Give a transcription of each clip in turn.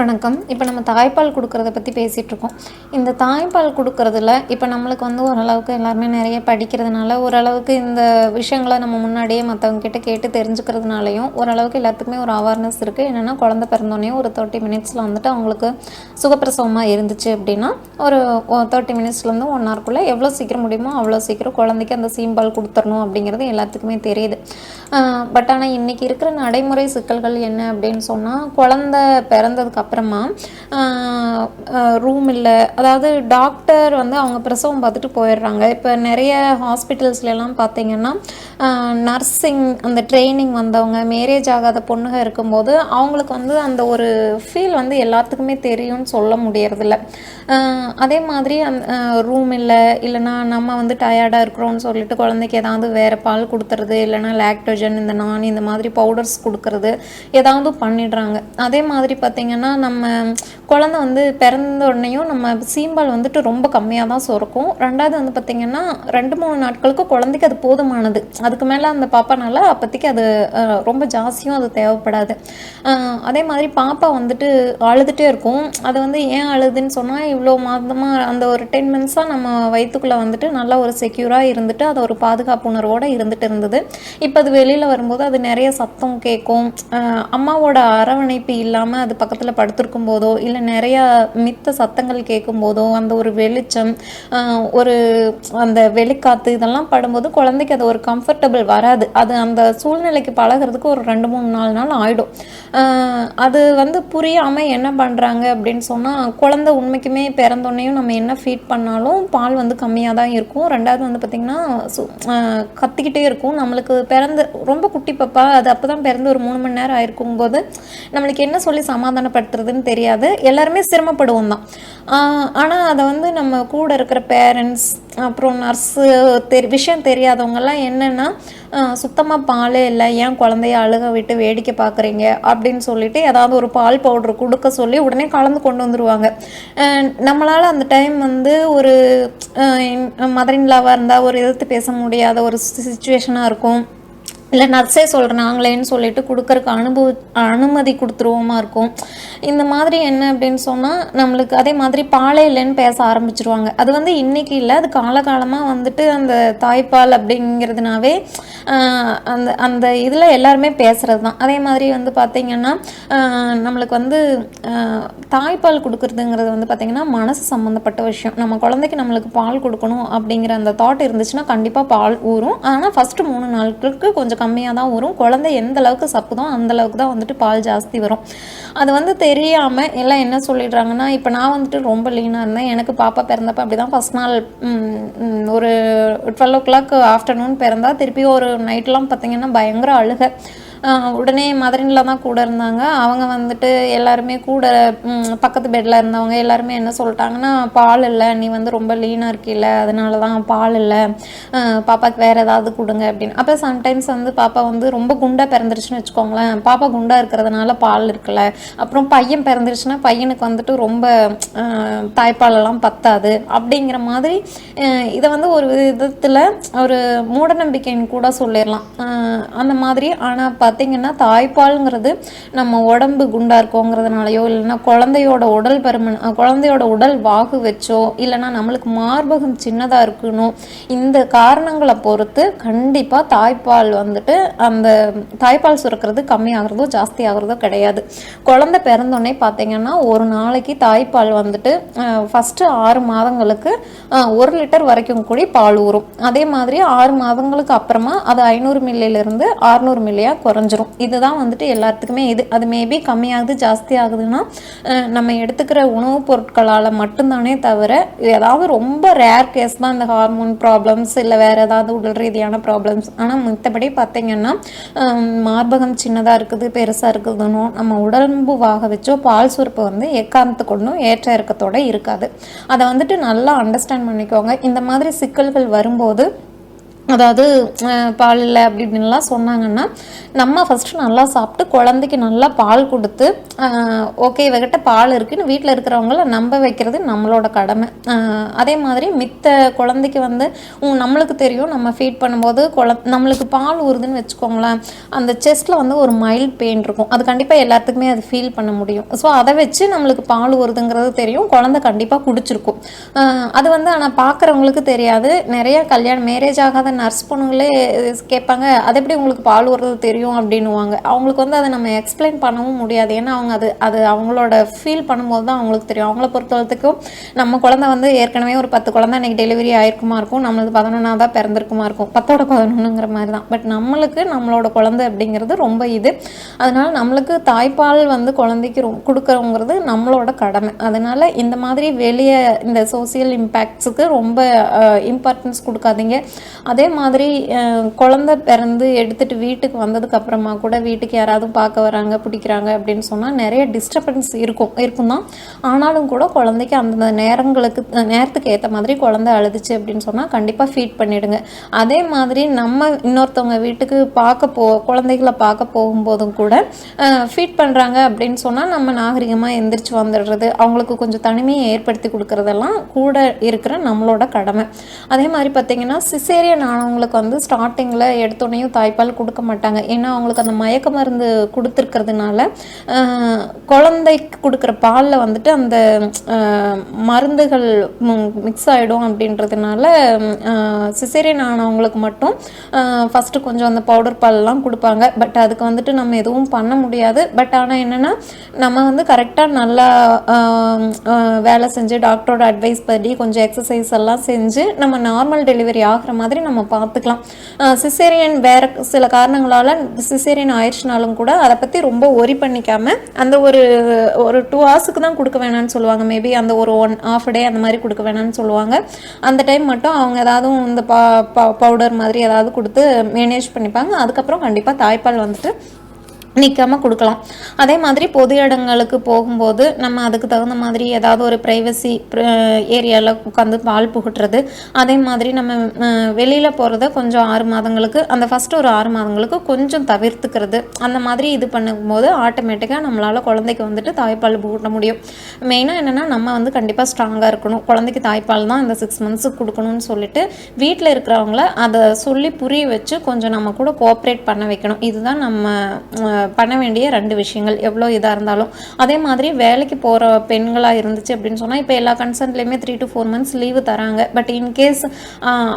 வணக்கம். இப்போ நம்ம தாய்ப்பால் கொடுக்கறத பற்றி பேசிகிட்டு இருக்கோம் இந்த தாய்ப்பால் கொடுக்கறதுல இப்போ நம்மளுக்கு வந்து ஓரளவுக்கு எல்லாருமே நிறைய படிக்கிறதுனால ஓரளவுக்கு இந்த விஷயங்களை நம்ம முன்னாடியே மற்றவங்க கிட்ட கேட்டு தெரிஞ்சுக்கிறதுனாலையும் ஓரளவுக்கு எல்லாத்துக்குமே ஒரு அவேர்னஸ் இருக்குது என்னென்னா குழந்தை பிறந்தோடனே ஒரு தேர்ட்டி மினிட்ஸில் வந்துட்டு அவங்களுக்கு சுகப்பிரசவமாக இருந்துச்சு அப்படின்னா ஒரு தேர்ட்டி மினிட்ஸ்லேருந்து ஒன் ஹவர்க்குள்ளே எவ்வளோ சீக்கிரம் முடியுமோ அவ்வளோ சீக்கிரம் குழந்தைக்கு அந்த சீம்பால் கொடுத்துடணும் அப்படிங்கிறது எல்லாத்துக்குமே தெரியுது. பட் ஆனால் இன்றைக்கி இருக்கிற நடைமுறை சிக்கல்கள் என்ன அப்படின்னு சொன்னால் குழந்தை பிறந்ததுக்கு அப்புறமா ரூம் இல்லை. அதாவது டாக்டர் வந்து அவங்க பிரசவம் பார்த்துட்டு போயிடுறாங்க. இப்போ நிறைய ஹாஸ்பிட்டல்ஸ்லாம் பார்த்தீங்கன்னா நர்சிங் அந்த ட்ரைனிங் வந்தவங்க மேரேஜ் ஆகாத பொண்ணுங்க இருக்கும்போது அவங்களுக்கு வந்து அந்த ஒரு ஃபீல் வந்து எல்லாத்துக்குமே தெரியும்னு சொல்ல முடியறதில்ல. அதே மாதிரி அந்த ரூம் இல்லை இல்லைன்னா நம்ம வந்து டயர்டாக இருக்கிறோம்னு சொல்லிட்டு குழந்தைக்கு ஏதாவது வேறு பால் கொடுத்துறது இல்லைனா லாக்டோஜன் இந்த நான் இந்த மாதிரி பவுடர்ஸ் கொடுக்கறது ஏதாவது பண்ணிடுறாங்க. அதே மாதிரி பார்த்திங்கன்னா நம்ம குழந்தை வந்து பிறந்த உடனேயும் நம்ம சீம்பால் வந்துட்டு ரொம்ப கம்மியாக தான் சுரக்கும். ரெண்டாவது வந்து பார்த்திங்கன்னா ரெண்டு மூணு நாட்களுக்கு குழந்தைக்கு அது போதுமானது. அதுக்கு மேலே அந்த பாப்பானால அப்போதைக்கு அது ரொம்ப ஜாஸ்தியும் அது தேவைப்படாது. அதே மாதிரி பாப்பா வந்துட்டு அழுதுகிட்டே இருக்கும். அது வந்து ஏன் அழுதுன்னு சொன்னால் இவ்வளோ மாதமாக அந்த ஒரு டென் மினிட்ஸாக நம்ம வயிற்றுக்குள்ளே வந்துட்டு நல்லா ஒரு செக்யூராக இருந்துட்டு அது ஒரு பாதுகாப்பு உணர்வோடு இருந்துட்டு இருந்தது. இப்போ அது வெளியில் வரும்போது அது நிறைய சத்தம் கேட்கும் அம்மாவோட அரவணைப்பு இல்லாமல் அது பக்கத்தில் படுத்திருக்கும் போதோ இல்லை நிறையா மித்த சத்தங்கள் கேட்கும் போதோ அந்த ஒரு வெளிச்சம் ஒரு அந்த வெளிக்காற்று இதெல்லாம் படும்போது குழந்தைக்கு அது ஒரு கம்ஃபர்டபுள் வராது. அது அந்த சூழ்நிலைக்கு பழகுறதுக்கு ஒரு ரெண்டு மூணு நாலு நாள் ஆகிடும் அது வந்து புரியாமல் என்ன பண்ணுறாங்க அப்படின்னு சொன்னால் குழந்தை உண்மைக்குமே பிறந்தோடனையும் நம்ம என்ன ஃபீட் பண்ணாலும் பால் வந்து கம்மியாக தான் இருக்கும். ரெண்டாவது வந்து பார்த்திங்கன்னா சு கத்திக்கிட்டே இருக்கும். நம்மளுக்கு பிறந்து ரொம்ப குட்டி பாப்பா அது அப்போ தான் பிறந்து ஒரு மூணு மணி நேரம் ஆயிருக்கும் போது நம்மளுக்கு என்ன சொல்லி சமாதானப்படுத்துறதுன்னு தெரியாது. எல்லாருமே சிரமப்படுவோம் தான் ஆனால் அதை வந்து நம்ம கூட இருக்கிற பேரண்ட்ஸ் அப்புறம் நர்ஸு தெரி விஷயம் தெரியாதவங்கெல்லாம் என்னென்னா சுத்தமாக பாலே இல்லை ஏன் குழந்தைய அழுக விட்டு வேடிக்கை பார்க்குறீங்க அப்படின்னு சொல்லிட்டு ஏதாவது ஒரு பால் பவுடர் கொடுக்க சொல்லி உடனே கலந்து கொண்டு வந்துடுவாங்க நம்மளால் அந்த டைம் வந்து ஒரு மதரின்லாவாக இருந்தால் ஒரு எதிர்த்து பேச முடியாத ஒரு சுச்சுவேஷனாக இருக்கும். இல்லை நர்ஸே சொல்கிறேன் நாங்களேன்னு சொல்லிட்டு கொடுக்கறக்கு அனுபவ அனுமதி கொடுத்துருவோமா இருக்கும். இந்த மாதிரி என்ன அப்படின்னு சொன்னால் நம்மளுக்கு அதே மாதிரி பாலே இல்லைன்னு பேச ஆரம்பிச்சிருவாங்க. அது வந்து இன்றைக்கி இல்லை அது காலகாலமாக வந்துட்டு அந்த தாய்ப்பால் அப்படிங்கிறதுனாவே அந்த அந்த இதில் எல்லாருமே பேசுகிறது தான். அதே மாதிரி வந்து பார்த்திங்கன்னா நம்மளுக்கு வந்து தாய்ப்பால் கொடுக்குறதுங்கிறது வந்து பார்த்திங்கன்னா மனசு சம்மந்தப்பட்ட விஷயம். நம்ம குழந்தைக்கு நம்மளுக்கு பால் கொடுக்கணும் அப்படிங்கிற அந்த தாட் இருந்துச்சுன்னா கண்டிப்பாக பால் ஊறும். ஆனால் ஃபஸ்ட்டு மூணு நாட்களுக்கு கொஞ்சம் கம்மியாக தான் வரும். குழந்தை எந்த அளவுக்கு சப்புதோ அந்தளவுக்கு தான் வந்துட்டு பால் ஜாஸ்தி வரும். அது வந்து தெரியாமல் எல்லாம் என்ன சொல்லிடுறாங்கன்னா இப்போ நான் வந்துட்டு ரொம்ப லீனாக இருந்தேன். எனக்கு பாப்பா பிறந்தப்ப அப்படி தான் ஃபஸ்ட் நாள் ஒரு டுவெல் ஓ கிளாக் ஆஃப்டர்நூன் பிறந்தா திருப்பி ஒரு நைட்லாம் பார்த்தீங்கன்னா பயங்கர அழுகை. உடனே மதரின்ல தான் கூட இருந்தாங்க. அவங்க வந்துட்டு எல்லாருமே கூட பக்கத்து பெட்டில் இருந்தவங்க எல்லாருமே என்ன சொல்லிட்டாங்கன்னா பால் இல்லை நீ வந்து ரொம்ப லீனாக இருக்கில்ல அதனால தான் பால் இல்லை. பாப்பாவுக்கு வேறு ஏதாவது கொடுங்க அப்படின்னு. அப்போ சம்டைம்ஸ் வந்து பாப்பா வந்து ரொம்ப குண்டாக பிறந்துருச்சுன்னு வச்சுக்கோங்களேன். பாப்பா குண்டாக இருக்கிறதுனால பால் இருக்குல்ல அப்புறம் பையன் பிறந்துருச்சுன்னா பையனுக்கு வந்துட்டு ரொம்ப தாய்ப்பாலெல்லாம் பத்தாது. அப்படிங்கிற மாதிரி இதை வந்து ஒரு விதத்தில் ஒரு மூடநம்பிக்கைன்னு கூட சொல்லிடலாம். அந்த மாதிரி. ஆனால் பார்த்தீங்கன்னா தாய்ப்பாலுங்கிறது நம்ம உடம்பு குண்டாக இருக்கோங்கிறதுனாலையோ இல்லைன்னா குழந்தையோட உடல் பருமன் குழந்தையோட உடல் வாகு வச்சோ இல்லைன்னா நம்மளுக்கு மார்பகம் சின்னதாக இருக்கணும் இந்த காரணங்களை பொறுத்து கண்டிப்பாக தாய்ப்பால் வந்துட்டு அந்த தாய்ப்பால் சுரக்கிறது கம்மியாகிறதோ ஜாஸ்தி ஆகிறதோ கிடையாது. குழந்தை பிறந்தோடனே பார்த்தீங்கன்னா ஒரு நாளைக்கு தாய்ப்பால் வந்துட்டு ஃபஸ்ட்டு ஆறு மாதங்களுக்கு ஒரு லிட்டர் வரைக்கும் கூடி பால் ஊறும். அதே மாதிரி ஆறு மாதங்களுக்கு அப்புறமா அது ஐநூறு மில்லியிலிருந்து அறுநூறு மில்லியாக குறைஞ்சிரும். இதுதான் வந்துட்டு எல்லாத்துக்குமே இது. அது மேபி கம்மியாகுது ஜாஸ்தி ஆகுதுன்னா நம்ம எடுத்துக்கிற உணவுப் பொருட்களால் மட்டும்தானே தவிர ஏதாவது ரொம்ப ரேர் கேஸ் தான் இந்த ஹார்மோன் ப்ராப்ளம்ஸ் இல்லை வேறு ஏதாவது உடல் ரீதியான ப்ராப்ளம்ஸ் ஆனால் மற்றபடி பார்த்தீங்கன்னா மார்பகம் சின்னதாக இருக்குது பெருசாக இருக்குதுன்னு நம்ம உடம்பு வாக வச்சோ பால் சுரப்பு வந்து எக்காரணத்து கொண்டும் ஏற்ற இறக்கத்தோடு இருக்காது. அதை வந்துட்டு நல்லா அண்டர்ஸ்டாண்ட் பண்ணிக்கோங்க. இந்த மாதிரி சிக்கல்கள் வரும்போது அதாவது பால் இல்லை அப்படி இப்படின்லாம் சொன்னாங்கன்னா நம்ம ஃபஸ்ட்டு நல்லா சாப்பிட்டு குழந்தைக்கு நல்லா பால் கொடுத்து ஓகே இவகிட்ட பால் இருக்குன்னு வீட்டில் இருக்கிறவங்கள நம்ப வைக்கிறது நம்மளோட கடமை. அதே மாதிரி மித்த குழந்தைக்கு வந்து நம்மளுக்கு தெரியும். நம்ம ஃபீட் பண்ணும்போது குழ நம்மளுக்கு பால் உருதுன்னு வச்சுக்கோங்களேன் அந்த செஸ்ட்டில் வந்து ஒரு மைல்ட் பெயின் இருக்கும். அது கண்டிப்பாக எல்லாத்துக்குமே அது ஃபீல் பண்ண முடியும். ஸோ அதை வச்சு நம்மளுக்கு பால் உருதுங்கிறது தெரியும். குழந்தை கண்டிப்பாக குடிச்சிருக்கும். அது வந்து ஆனால் பார்க்குறவங்களுக்கு தெரியாது. நிறைய கல்யாணம் மேரேஜ் ஆகாத நர்ஸ் பொண்ணுங்களே கேட்பாங்க அது எப்படி உங்களுக்கு பால் வர்றது தெரியும்? அப்படின்னுவாங்க. அவங்களுக்கு வந்து அதை நம்ம எக்ஸ்பிளைன் பண்ணவும் முடியாது. ஏன்னா அவங்க அது அது அவங்களோட ஃபீல் பண்ணும்போது தான் அவங்களுக்கு தெரியும். அவங்கள பொறுத்தவரத்துக்கும் நம்ம குழந்தை வந்து ஏற்கனவே ஒரு பத்து குழந்தை இன்னைக்கு டெலிவரி ஆயிருக்குமா இருக்கும்? நம்மளுக்கு தான் பிறந்திருக்குமா இருக்கும்? பத்தோட பதினொன்றுங்கிற மாதிரி தான். பட் நம்மளுக்கு நம்மளோட குழந்தை அப்படிங்கிறது ரொம்ப இது. அதனால் நம்மளுக்கு தாய்ப்பால் வந்து குழந்தைக்கு ரொ- கொடுக்குறோங்கிறது நம்மளோட கடமை. அதனால் இந்த மாதிரி வெளியே இந்த சோசியல் இம்பேக்ட்ஸுக்கு ரொம்ப இம்பார்ட்டன்ஸ் கொடுக்காதீங்க. அதே மாதிரி குழந்த பிறந்து எடுத்துட்டு வீட்டுக்கு வந்ததுக்கு அப்புறமா கூட வீட்டுக்கு யாராவது பார்க்க வராங்க பிடிக்கிறாங்க அப்படின்னு சொன்னால் நிறைய டிஸ்டர்பன்ஸ் இருக்கும் இருக்கும் தான் ஆனாலும் கூட குழந்தைக்கு அந்தந்த நேரங்களுக்கு நேரத்துக்கு ஏற்ற மாதிரி குழந்தை அழுதுச்சு அப்படின்னு சொன்னால் கண்டிப்பாக ஃபீட் பண்ணிடுங்க. அதே மாதிரி நம்ம இன்னொருத்தவங்க வீட்டுக்கு பார்க்க போ குழந்தைகளை பார்க்க போகும்போதும் கூட ஃபீட் பண்ணுறாங்க அப்படின்னு சொன்னால் நம்ம நாகரிகமாக எந்திரிச்சு வந்துடுறது அவங்களுக்கு கொஞ்சம் தனிமையை ஏற்படுத்தி கொடுக்குறதெல்லாம் கூட இருக்கிற நம்மளோட கடமை. அதே மாதிரி பார்த்தீங்கன்னா சிசேரியன் அவங்களுக்கு வந்து ஸ்டார்டிங்கில் எடுத்தோடனையும் தாய்ப்பால் கொடுக்க மாட்டாங்க. ஏன்னா அவங்களுக்கு அந்த மயக்க மருந்து கொடுத்துருக்கிறதுனால குழந்தைக்கு கொடுக்குற பாலில் வந்துட்டு அந்த மருந்துகள் மிக்ஸ் ஆகிடும் அப்படின்றதுனால சிசேரியன் ஆனவங்களுக்கு மட்டும் ஃபஸ்ட்டு கொஞ்சம் அந்த பவுடர் பால்லாம் கொடுப்பாங்க. பட் அதுக்கு வந்துட்டு நம்ம எதுவும் பண்ண முடியாது. பட் ஆனால் என்னென்னா நம்ம வந்து கரெக்டாக நல்லா வேலை செஞ்சு டாக்டரோட அட்வைஸ் படி கொஞ்சம் எக்ஸசைஸ் எல்லாம் செஞ்சு நம்ம நார்மல் டெலிவரி ஆகிற மாதிரி நம்ம பார்த்துக்கலாம். சிசேரியன் வேற சில காரணங்களால் சிசேரியன் ஆயிடுச்சுனாலும் கூட அதை பற்றி ரொம்ப ஒரி பண்ணிக்காம அந்த ஒரு ஒரு டூ ஹவர்ஸுக்கு தான் கொடுக்க வேணாம்னு சொல்லுவாங்க. மேபி அந்த ஒரு ஒன் ஆஃப் டே அந்த மாதிரி கொடுக்க வேணாம்னு சொல்லுவாங்க. அந்த டைம் மட்டும் அவங்க ஏதாவது இந்த பா பவுடர் மாதிரி ஏதாவது கொடுத்து மேனேஜ் பண்ணிப்பாங்க. அதுக்கப்புறம் கண்டிப்பாக தாய்ப்பால் வந்துட்டு நிற்காம கொடுக்கலாம். அதே மாதிரி பொது இடங்களுக்கு போகும்போது நம்ம அதுக்கு தகுந்த மாதிரி ஏதாவது ஒரு ப்ரைவசி ஏரியாவில் உட்காந்து பால் புகட்டுறது அதே மாதிரி நம்ம வெளியில் போகிறத கொஞ்சம் ஆறு மாதங்களுக்கு அந்த ஃபஸ்ட்டு ஒரு ஆறு மாதங்களுக்கு கொஞ்சம் தவிர்த்துக்கிறது. அந்த மாதிரி இது பண்ணும்போது ஆட்டோமேட்டிக்காக நம்மளால் குழந்தைக்கு வந்துட்டு தாய்ப்பால் புகட்ட முடியும். மெயினாக என்னென்னா நம்ம வந்து கண்டிப்பாக ஸ்ட்ராங்காக இருக்கணும். குழந்தைக்கு தாய்ப்பால் தான் இந்த சிக்ஸ் மந்த்ஸுக்கு கொடுக்கணும்னு சொல்லிட்டு வீட்டில் இருக்கிறவங்கள அதை சொல்லி புரிய வச்சு கொஞ்சம் நம்ம கூட கோஆப்ரேட் பண்ண வைக்கணும். இதுதான் நம்ம பண்ண வேண்டிய ரெண்டு விஷயங்கள் எவ்வளோ இதாக இருந்தாலும். அதே மாதிரி வேலைக்கு போகிற பெண்களாக இருந்துச்சு அப்படின்னு சொன்னால் இப்போ எல்லா கன்சர்ன்லேயுமே three to four months leave தராங்க. பட் இன்கேஸ்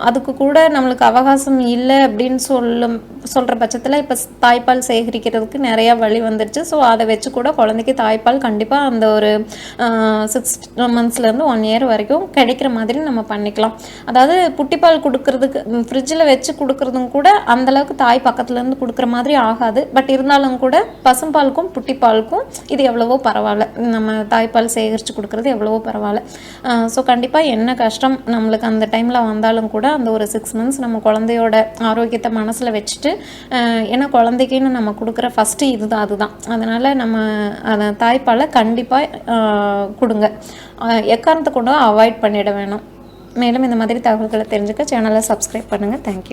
அதுக்கு கூட நம்மளுக்கு அவகாசம் இல்லை அப்படின்னு சொல்லும் சொல்கிற பட்சத்தில் இப்போ தாய்ப்பால் சேகரிக்கிறதுக்கு நிறையா வழி வந்துடுச்சு ஸோ அதை வச்சு கூட குழந்தைக்கு தாய்ப்பால் கண்டிப்பாக அந்த ஒரு சிக்ஸ் மந்த்ஸ்லேருந்து ஒன் இயர் வரைக்கும் கிடைக்கிற மாதிரி நம்ம பண்ணிக்கலாம். அதாவது புட்டிப்பால் கொடுக்கறதுக்கு ஃப்ரிட்ஜில் வச்சு கொடுக்குறதும் கூட அந்த அளவுக்கு தாய் பக்கத்துலேருந்து கொடுக்குற மாதிரி ஆகாது. பட் இருந்தாலும் கூட பசும்பாலுக்கும் புட்டிப்பாலுக்கும் இது எவ்வளவோ பரவாயில்ல. நம்ம தாய்ப்பால் சேகரித்து கொடுக்குறது எவ்வளவோ பரவாயில்ல. ஸோ கண்டிப்பாக என்ன கஷ்டம் நம்மளுக்கு அந்த டைமில் வந்தாலும் கூட அந்த ஒரு சிக்ஸ் மந்த்ஸ் நம்ம குழந்தையோட ஆரோக்கியத்தை மனசில் வச்சுட்டு ஏன்னா குழந்தைக்குன்னு நம்ம கொடுக்குற ஃபஸ்ட்டு இதுதான் அதுதான். அதனால் நம்ம அதை தாய்ப்பாலை கண்டிப்பாக கொடுங்க. எக்காரணத்தை கொண்டும் அவாய்ட் பண்ணிட வேணும். மேலும் இந்த மாதிரி தகவல்களை தெரிஞ்சுக்க சேனலை சப்ஸ்கிரைப் பண்ணுங்கள் தேங்க்யூ